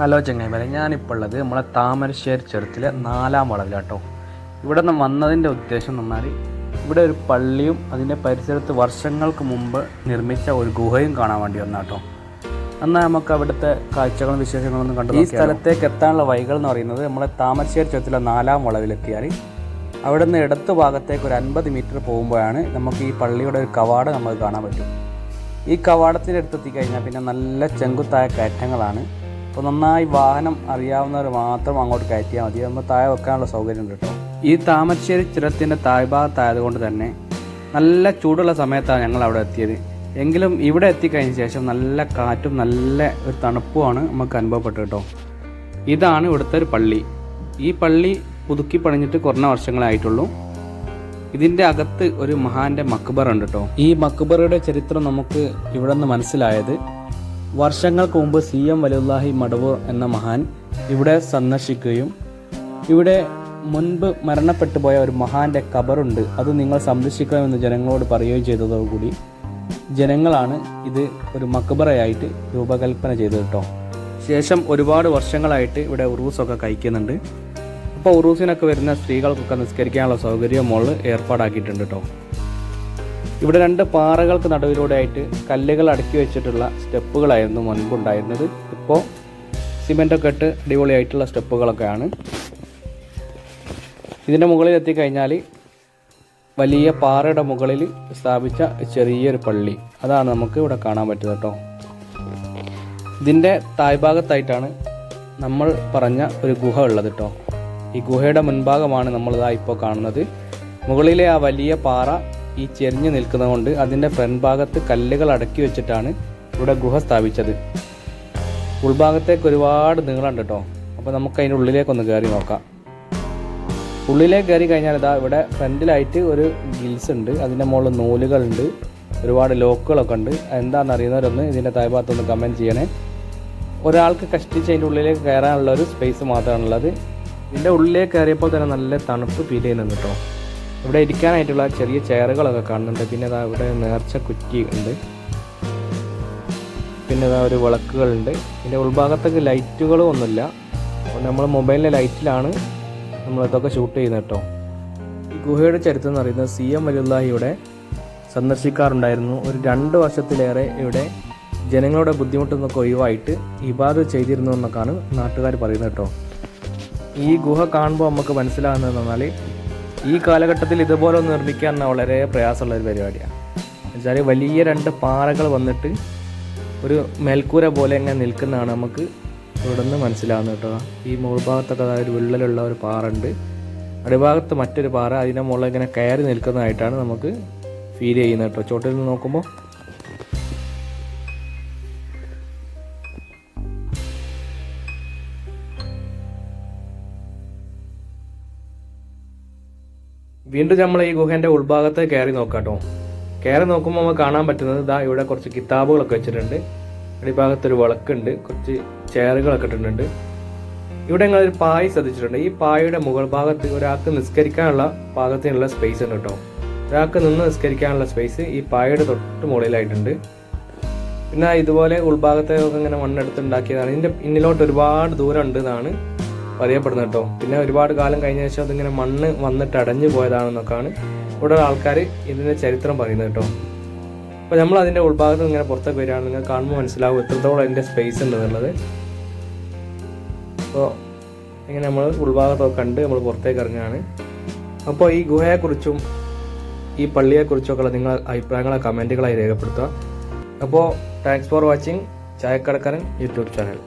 Hello ചങ്ങായിമാരെ ഞാനിപ്പോൾ ഉള്ളത് നമ്മളെ താമരശ്ശേരി ചുരത്തിലെ നാലാം വളവിലാട്ടോ. ഇവിടെ നിന്ന് വന്നതിന്റെ ഉദ്ദേശം എന്ന് പറഞ്ഞാൽ ഇവിടെ ഒരു പള്ളിയും അതിന്റെ പരിസരത്ത് വർഷങ്ങൾക്ക് മുമ്പ് നിർമ്മിച്ച ഒരു ഗുഹയും കാണാൻ വേണ്ടി വന്നാട്ടോ. എന്നാൽ നമുക്ക് അവിടുത്തെ കാഴ്ചകളും വിശേഷങ്ങളും ഒന്നും കണ്ടു ഈ സ്ഥലത്തേക്ക് എത്താനുള്ള വഴികൾ എന്ന് പറയുന്നത് നമ്മളെ താമരശ്ശേരി ചുരത്തിലെ നാലാം വളവിലെത്തിയാൽ അവിടെ നിന്ന് ഇടത്ത് ഭാഗത്തേക്ക് ഒരു അൻപത് മീറ്റർ പോകുമ്പോഴാണ് നമുക്ക് ഈ പള്ളിയുടെ ഒരു കവാടം നമുക്ക് കാണാൻ പറ്റും. ഈ കവാടത്തിന്റെ അടുത്തെത്തി കഴിഞ്ഞാൽ പിന്നെ നല്ല ചെങ്കുത്തായ കയറ്റങ്ങളാണ് അപ്പോൾ നന്നായി വാഹനം അറിയാവുന്നവർ മാത്രം അങ്ങോട്ട് കയറ്റിയാൽ മതി. നമ്മൾ താഴെ വെക്കാനുള്ള സൗകര്യം ഉണ്ട് കേട്ടോ. ഈ താമരശ്ശേരി ചുരത്തിന്റെ താഴ്ഭാഗത്തായതുകൊണ്ട് തന്നെ നല്ല ചൂടുള്ള സമയത്താണ് ഞങ്ങൾ അവിടെ എത്തിയത്. എങ്കിലും ഇവിടെ എത്തിക്കഴിഞ്ഞ ശേഷം നല്ല കാറ്റും നല്ല ഒരു തണുപ്പുമാണ് നമുക്ക് അനുഭവപ്പെട്ടു കേട്ടോ. ഇതാണ് ഇവിടുത്തെ ഒരു പള്ളി. ഈ പള്ളി പുതുക്കി പണിഞ്ഞിട്ട് കുറഞ്ഞ വർഷങ്ങളായിട്ടുള്ളൂ ഇതിന്റെ അകത്ത് ഒരു മഹാന്റെ മക്ബർ ഉണ്ട് കേട്ടോ. ഈ മക്ബറയുടെ ചരിത്രം നമുക്ക് ഇവിടെ നിന്ന് മനസ്സിലായത് വർഷങ്ങൾക്ക് മുമ്പ് സി എം വലുല്ലാഹി മടവൂർ എന്ന മഹാൻ ഇവിടെ സന്ദർശിക്കുകയും ഇവിടെ മുൻപ് മരണപ്പെട്ടു പോയ ഒരു മഹാന്റെ കബറുണ്ട് അത് നിങ്ങൾ സംരക്ഷിക്കണമെന്ന് ജനങ്ങളോട് പറയുകയും ചെയ്തതോടുകൂടി ജനങ്ങളാണ് ഇത് ഒരു മക്ബറയായിട്ട് രൂപകൽപ്പന ചെയ്തത് കേട്ടോ ശേഷം ഒരുപാട് വർഷങ്ങളായിട്ട് ഇവിടെ ഉറൂസൊക്കെ കഴിക്കുന്നുണ്ട്. അപ്പോൾ ഉറൂസിനൊക്കെ വരുന്ന സ്ത്രീകൾക്കൊക്കെ നിസ്കരിക്കാനുള്ള സൗകര്യം മുകളിൽ ഏർപ്പാടാക്കിയിട്ടുണ്ട് കേട്ടോ ഇവിടെ രണ്ട് പാറകൾക്ക് നടുവിലൂടെ ആയിട്ട് കല്ലുകൾ അടുക്കി വെച്ചിട്ടുള്ള സ്റ്റെപ്പുകളായിരുന്നു മുൻപുണ്ടായിരുന്നത്. ഇപ്പോൾ സിമെന്റൊക്കെ ഇട്ട് അടിപൊളിയായിട്ടുള്ള സ്റ്റെപ്പുകളൊക്കെയാണ്. ഇതിന്റെ മുകളിൽ എത്തിക്കഴിഞ്ഞാൽ വലിയ പാറയുടെ മുകളിൽ സ്ഥാപിച്ച ചെറിയൊരു പള്ളി. അതാണ് നമുക്ക് ഇവിടെ കാണാൻ പറ്റുന്നത് കേട്ടോ. ഇതിന്റെ താഴ്ഭാഗത്തായിട്ടാണ് നമ്മൾ പറഞ്ഞ ഒരു ഗുഹ ഉള്ളത് കേട്ടോ. ഈ ഗുഹയുടെ മുൻഭാഗമാണ് നമ്മളിതാ ഇപ്പോൾ കാണുന്നത്. മുകളിലെ ആ വലിയ പാറ ഈ ചെരിഞ്ഞു നിൽക്കുന്നതുകൊണ്ട് അതിന്റെ ഫ്രണ്ട് ഭാഗത്ത് കല്ലുകൾ അടക്കി വെച്ചിട്ടാണ് ഇവിടെ ഗുഹ സ്ഥാപിച്ചത്. ഉൾഭാഗത്തേക്ക് ഒരുപാട് നീളമുണ്ട് കേട്ടോ. അപ്പോൾ നമുക്ക് അതിന്റെ ഉള്ളിലേക്കൊന്ന് കയറി നോക്കാം. ഉള്ളിലേക്ക് കയറി കഴിഞ്ഞാൽ ഇതാ ഇവിടെ ഫ്രണ്ടിലായിട്ട് ഒരു ഗിൽസ് ഉണ്ട്. അതിന്റെ മുകളിൽ നൂലുകളുണ്ട്. ഒരുപാട് ലോക്കുകളൊക്കെ ഉണ്ട്. എന്താണെന്ന് അറിയുന്നവരൊന്ന് ഇതിന്റെ തായ്ഭാഗത്തൊന്ന് കമന്റ് ചെയ്യണേ. ഒരാൾക്ക് കഷ്ടിച്ച് അതിന്റെ ഉള്ളിലേക്ക് കയറാനുള്ള ഒരു സ്പേസ് മാത്രമാണുള്ളത്. ഇതിന്റെ ഉള്ളിലേക്ക് കയറിയപ്പോൾ തന്നെ നല്ല തണുപ്പ് ഫീൽ ചെയ്യുന്നുണ്ട് കേട്ടോ. ഇവിടെ ഇരിക്കാനായിട്ടുള്ള ചെറിയ ചെയറുകളൊക്കെ കാണുന്നുണ്ട്. പിന്നെ ഇതാ ഇവിടെ നേർച്ച കുറ്റി ഉണ്ട്. പിന്നെ ഇതാ ഒരു വിളക്കുകളുണ്ട്. ഇതിന്റെ ഉൾഭാഗത്തേക്ക് ലൈറ്റുകളും ഒന്നുമില്ല. നമ്മൾ മൊബൈലിലെ ലൈറ്റിലാണ് നമ്മൾ ഇതൊക്കെ ഷൂട്ട് ചെയ്യുന്നത് കേട്ടോ. ഈ ഗുഹയുടെ ചരിത്രം എന്ന് പറയുന്നത് സി എം അലുല്ലാഹിയുടെ സന്ദർശിക്കാറുണ്ടായിരുന്നു. ഒരു രണ്ട് വർഷത്തിലേറെ ഇവിടെ ജനങ്ങളുടെ ബുദ്ധിമുട്ടൊന്നൊക്കെ ഒഴിവായിട്ട് ഇബാദ് ചെയ്തിരുന്നു എന്നൊക്കെയാണ് നാട്ടുകാർ പറയുന്നത് കേട്ടോ. ഈ ഗുഹ കാണുമ്പോൾ നമുക്ക് മനസ്സിലാകുന്നത് എന്നാൽ ഈ കാലഘട്ടത്തിൽ ഇതുപോലെ ഒന്ന് നിർമ്മിക്കാൻ വളരെ പ്രയാസമുള്ള ഒരു പരിപാടിയാണ്. എന്നുവെച്ചാൽ വലിയ രണ്ട് പാറകൾ വന്നിട്ട് ഒരു മേൽക്കൂര പോലെ ഇങ്ങനെ നിൽക്കുന്നതാണ് നമുക്ക് ഇവിടെ നിന്ന് മനസ്സിലാവുന്നത് കേട്ടോ. ഈ മുകൾഭാഗത്തൊക്കെ അതായത് ഒരു വിള്ളലുള്ള ഒരു പാറ ഉണ്ട്. അടിഭാഗത്ത് മറ്റൊരു പാറ അതിന്റെ മുകളിൽ ഇങ്ങനെ കയറി നിൽക്കുന്നതായിട്ടാണ് നമുക്ക് ഫീൽ ചെയ്യുന്നത് കേട്ടോ. ചോട്ടിൽ നിന്ന് നോക്കുമ്പോൾ വീണ്ടും നമ്മൾ ഈ ഗുഹേന്റെ ഉൾഭാഗത്ത് കയറി നോക്കാട്ടോ. കേട്ടോ കയറി നോക്കുമ്പോൾ നമുക്ക് കാണാൻ പറ്റുന്നത് ഇതാ ഇവിടെ കുറച്ച് കിതാബുകളൊക്കെ വെച്ചിട്ടുണ്ട്. അടിഭാഗത്തൊരു വിളക്കുണ്ട് കുറച്ച് ചെയറുകളൊക്കെ ഇട്ടിട്ടുണ്ട്. ഇവിടെ ഞങ്ങൾ ഒരു പായ് ശ്രദ്ധിച്ചിട്ടുണ്ട്. ഈ പായയുടെ മുകൾ ഭാഗത്ത് ഒരാൾക്ക് നിസ്കരിക്കാനുള്ള പാകത്തിനുള്ള സ്പേസ് ഉണ്ട് കേട്ടോ. ഒരാൾക്ക് നിന്ന് നിസ്കരിക്കാനുള്ള സ്പേസ് ഈ പായയുടെ തൊട്ട് മുകളിലായിട്ടുണ്ട്. പിന്നെ ഇതുപോലെ ഉൾഭാഗത്തൊക്കെ ഇങ്ങനെ മണ്ണെടുത്ത് ഉണ്ടാക്കിയതാണ്. ഇതിന്റെ ഇന്നിലോട്ട് ഒരുപാട് ദൂരം ഉണ്ട് എന്നാണ് പറയപ്പെടുന്നത് കേട്ടോ. പിന്നെ ഒരുപാട് കാലം കഴിഞ്ഞ ശേഷം അതിങ്ങനെ മണ്ണ് വന്നിട്ട് അടഞ്ഞു പോയതാണെന്നൊക്കെയാണ് ഇവിടെ ആൾക്കാർ ഇതിന്റെ ചരിത്രം പറയുന്നത് കേട്ടോ. അപ്പോൾ നമ്മൾ അതിന്റെ ഉൾഭാഗത്ത് ഇങ്ങനെ പുറത്തൊക്കെ വരികയാണ്. നിങ്ങൾ കാണുമ്പോൾ മനസ്സിലാവും എത്രത്തോളം അതിന്റെ സ്പേസ് ഉണ്ട് എന്നുള്ളത്. അപ്പോൾ ഇങ്ങനെ നമ്മൾ ഉൾഭാഗത്തൊക്കെ കണ്ട് നമ്മൾ പുറത്തേക്ക് ഇറങ്ങുകയാണ്. അപ്പോൾ ഈ ഗുഹയെക്കുറിച്ചും ഈ പള്ളിയെക്കുറിച്ചൊക്കെ നിങ്ങൾ അഭിപ്രായങ്ങളെ കമന്റുകളായി രേഖപ്പെടുത്തുക. അപ്പോൾ താങ്ക്സ് ഫോർ വാച്ചിങ് ചായക്കടക്കാരൻ യൂട്യൂബ് ചാനൽ.